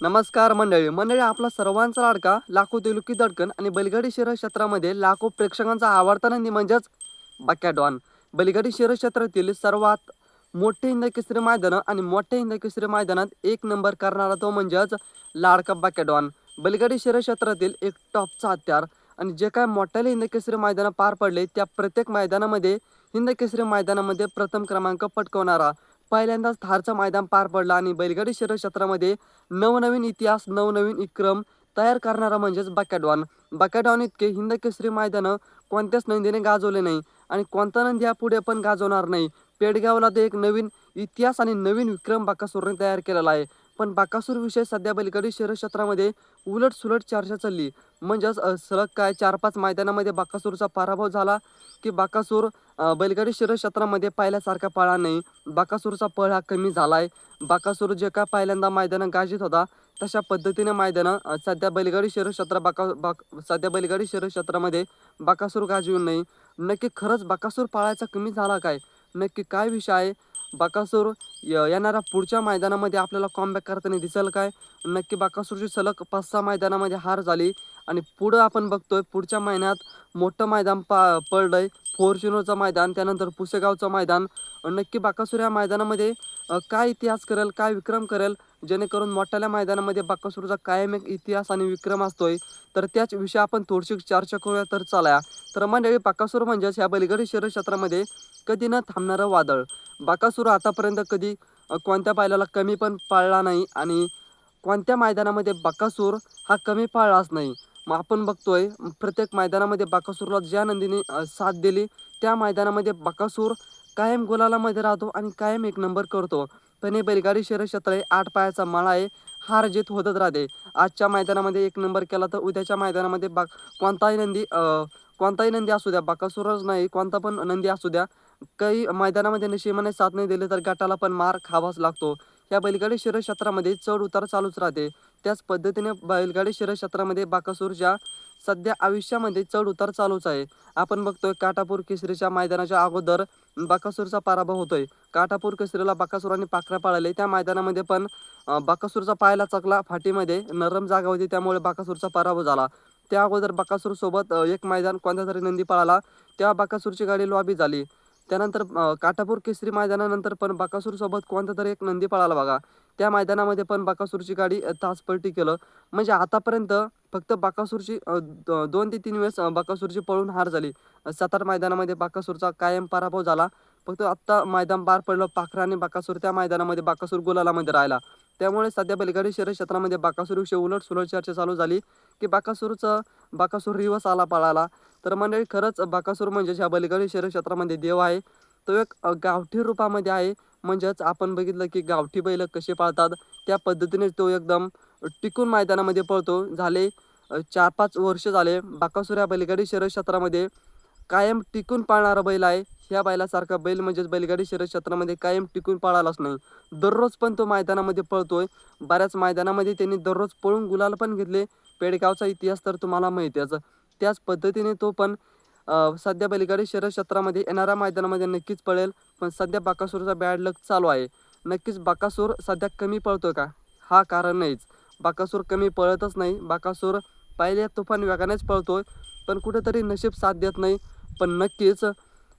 नमस्कार मंडळी. मंडळी आपला सर्वांचा लाडका लाखो तेलुकी दडकन आणि बैलगाडी शहर क्षेत्रामध्ये लाखो प्रेक्षकांचा आवडता नंदी म्हणजेच बक्या डॉन बैलगाडी शहर क्षेत्रातील सर्वात मोठे हिंदकेसरी मैदानं मैदान आणि मोठ्या हिंदकेसरी मैदानात एक नंबर करणारा तो म्हणजेच लाडका बक्या डॉन बैलगाडी शहर क्षेत्रातील एक टॉपचा हत्यार आणि जे काय मोठ्याले हिंदकेसरी मैदानं पार पडले त्या प्रत्येक मैदानामध्ये हिंदकेसरी मैदानामध्ये प्रथम क्रमांक पटकवणारा पहिल्यांदाच थारचं मैदान पार पडलं आणि बैलगाडी शहर क्षेत्रामध्ये नवनवीन इतिहास नवनवीन विक्रम तयार करणारा म्हणजेच बकॅडॉन. बकॅडॉन इतके हिंद केसरी मैदानं कोणत्याच नंदीने गाजवले नाही आणि कोणता नंदी यापुढे पण गाजवणार नाही. पेडगावला ते एक नवीन इतिहास आणि नवीन विक्रम बाकासुरने तयार केलेला आहे. पण बाकासूर विषय सध्या बैलगाडी शहर क्षेत्रामध्ये उलट सुलट चर्चा चालली. म्हणजेच सलग काय चार पाच मैदानामध्ये बाकासूरचा पराभव झाला की बाकासूर बैलगाडी शहर क्षेत्रामध्ये पाहिल्यासारखा पळा नाही. बाकासूरचा पळ हा कमी झाला आहे बाकासूर जे का पहिल्यांदा मैदानं गाजित होता तशा पद्धतीने मैदानं सध्या बैलगाडी शहर क्षेत्र बाका बाक सध्या बैलगाडी शहर क्षेत्रामध्ये बाकासूर गाजवून नाही. नक्की खरंच बाकासूर पाळायचा कमी झाला काय? नक्की काय विषय आहे? बाकासूर येणाऱ्या पुढच्या मैदानामध्ये आपल्याला कॉमबॅक करताना दिसेल काय? नक्की बाकासूरची सलग पाच सहा मैदानामध्ये हार झाली आणि पुढं आपण बघतोय पुढच्या महिन्यात मोठं मैदान पा पडलंय. फॉर्च्युनरचं मैदान त्यानंतर पुसेगावचं मैदान. नक्की बाकासूर या मैदानामध्ये काय इतिहास करेल काय विक्रम करेल? जेणेकरून मोठ्याल्या मैदानामध्ये बाकासूरचा कायम एक इतिहास आणि विक्रम असतोय. तर त्याच विषयी आपण थोडीशी चर्चा करूया. तर चालाया तर मंडळी बाकासूर म्हणजेच ह्या बैलगाडी शहर क्षेत्रामध्ये कधी न थांबणारं वादळ. बाकासूर आतापर्यंत कधी कोणत्या पायलाला कमी पण पाळला नाही आणि कोणत्या मैदानामध्ये बाकासूर हा कमी पाळलाच नाही? मग आपण बघतोय प्रत्येक मैदानामध्ये बाकासूरला ज्या नंदीने साथ दिली त्या मैदानामध्ये बाकासूर कायम गोलालामध्ये राहतो आणि कायम एक नंबर करतो. पण हे बैलगाडी शहर क्षेत्र आहे आठ पायाचा माळा आहे हार जीत होतच राहते. आजच्या मैदानामध्ये एक नंबर केला तर उद्याच्या मैदानामध्ये बा कोणताही नंदी कोणताही नंदी असू द्या बाकासूरच नाही कोणता पण नंदी असू द्या काही मैदानामध्ये नशिबाने साथ नाही दिले तर गटाला पण मार खावाच लागतो. या बैलगाडी शिरक्षेत्रामध्ये चढ उतार चालूच राहते. त्याच पद्धतीने बैलगाडी शिरक्षेत्रामध्ये बाकासूरच्या सध्या आयुष्यामध्ये चढ उतार चालूच आहे. आपण बघतोय काटापूर केसरीच्या मैदानाच्या अगोदर बाकासूरचा पराभव होतोय. काटापूर केसरीला बाकासूरांनी पाखरा पाळले. त्या मैदानामध्ये पण बाकासूरचा पायाला चकला. फाटीमध्ये नरम जागा होती. त्यामुळे बाकासूरचा पराभव झाला. त्या अगोदर बाकासूर सोबत एक मैदान कोणत्या तरी नंदी पळाला. तेव्हा बाकासूरची गाडी लॉबी झाली. त्यानंतर काठापूर काटापूर केसरी मैदानानंतर पण बाकासूरसोबत कोणता तरी एक नंदी पळाला बघा. त्या मैदानामध्ये पण बाकासूरची गाडी तासपलटी तास पलटी केलं. म्हणजे आतापर्यंत फक्त बाकासूरची द- दोन ते तीन वेळेस बाकासूरची पळून हार झाली. सातार मैदानामध्ये बाकासूरचा कायम पराभव झाला. फक्त आत्ता मैदान पार पडलं पाखरा आणि बाकासूर. त्या मैदानामध्ये बाकासूर गुलालामध्ये राहिला. त्यामुळे सध्या बैलगाडी शहर क्षेत्रामध्ये बाकासूर विषयी उलट सुलट चर्चा चालू झाली की बाकासूरचं बाकासूर रिवस आला पळाला. तर मंडळी खरंच बाकासूर म्हणजे ह्या बैलगाडी शहर क्षेत्रामध्ये देव आहे. तो एक गावठी रूपामध्ये आहे. म्हणजेच आपण बघितलं की गावठी बैल कसे पाळतात त्या पद्धतीने तो एकदम टिकून मैदानामध्ये पळतो. झाले चार पाच वर्ष झाले बाकासूर या बैलगाडी शहर क्षेत्रामध्ये कायम टिकून पाळणारा बैल आहे. ह्या बैलासारखा बैल म्हणजेच बैलगाडी शहर क्षेत्रामध्ये कायम टिकून पळालाच नाही. दररोज पण तो मैदानामध्ये पळतोय. बऱ्याच मैदानामध्ये त्यांनी दररोज पळून गुलाल पण घेतले. पेडगावचा इतिहास तर तुम्हाला माहितीच त्याच पद्धतीने तो पण सध्या बैलगाडी शहर क्षेत्रामध्ये येणाऱ्या मैदानामध्ये नक्कीच पळेल. पण सध्या बाकासूरचा बॅड लक चालू आहे. नक्कीच बाकासूर सध्या कमी पळतोय का? हा कारण नाहीच. बाकासूर कमी पळतच नाही. बाकासूर पहिल्या तुफान वेगानेच पळतोय. पण कुठेतरी नशीब साथ देत नाही. पण नक्कीच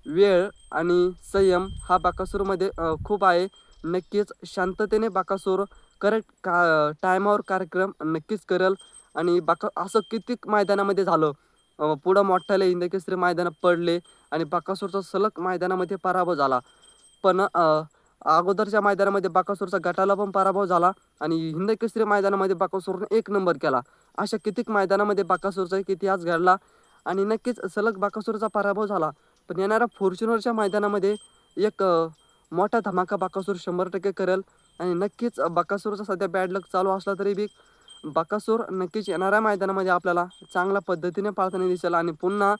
वेळ आणि संयम हा बाकासूरमध्ये खूप आहे. नक्कीच शांततेने बाकासूर करेक्ट का टायमावर कार्यक्रम नक्कीच करेल. आणि बाका असं कितीक मैदानामध्ये झालं. पुढं मोठ्याला इंदकेसरी मैदानात पडले आणि बाकासूरचा सलग मैदानामध्ये पराभव झाला. पण अगोदरच्या मैदानामध्ये बाकासूरचा गटाला पण पराभव झाला आणि हिंदकेसरी मैदानामध्ये बाकासूरने एक नंबर केला. अशा कितीक मैदानामध्ये बाकासूरचा एक इतिहास घडला आणि नक्कीच सलग बाकासूरचा पराभव झाला. पण येणाऱ्या फॉर्च्युनरच्या मैदानामध्ये एक मोठा धमाका बाकासूर शंभर टक्के करेल. आणि नक्कीच बाकासूरचा सध्या बॅड लक चालू असला तरी बी बाकासूर नक्कीच येणाऱ्या मैदानामध्ये आपल्याला चांगल्या पद्धतीने पाळताना दिसेल. आणि पुन्हा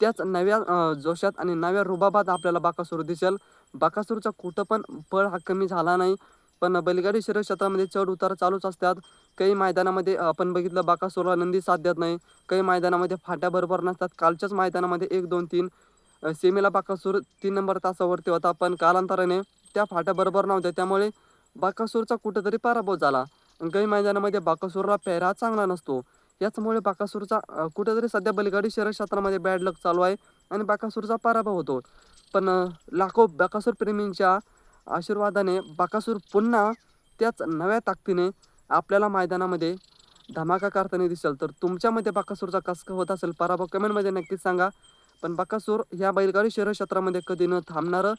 त्याच नव्या जोशात आणि नव्या रुबाबात आपल्याला बाकासूर दिसेल. बाकासूरचा कुठं पण पळ हा कमी झाला नाही. पण बैलगाडी शरीर क्षेत्रामध्ये चढ उतार चालूच असतात. काही मैदानामध्ये आपण बघितलं बाकासूरला नंदी साथ देत नाही. काही मैदानामध्ये फाट्या बरोबर नसतात. कालच्याच मैदानामध्ये एक दोन तीन सेमीला बाकासूर तीन नंबर तासावरती होता पण कालांतराने त्या फाट्या बरोबर नव्हत्या. त्यामुळे बाकासूरचा कुठेतरी पराभव झाला. गै मैदानामध्ये बाकासूरला पेहरा चांगला नसतो. याचमुळे बाकासूरचा कुठेतरी सध्या बलगाडी शहर क्षेत्रामध्ये बॅड लक चालू आहे आणि बाकासूरचा पराभव होतो. पण लाखो बाकासूर प्रेमींच्या आशीर्वादाने बाकासूर पुन्हा त्याच नव्या ताकदीने आपल्याला मैदानामध्ये धमाका करताना दिसेल. तर तुमच्यामध्ये बाकासूरचा कस का होत असेल? पराभव कमेंटमध्ये नक्कीच सांगा. पण बकासूर ह्या बैलगाडी शहर क्षेत्रामध्ये कधी न थांबणारं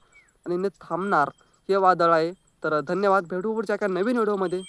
आणि न थांबणार हे वादळ आहे. तर धन्यवाद. भेटू पुढच्या एका नवीन व्हिडिओमध्ये.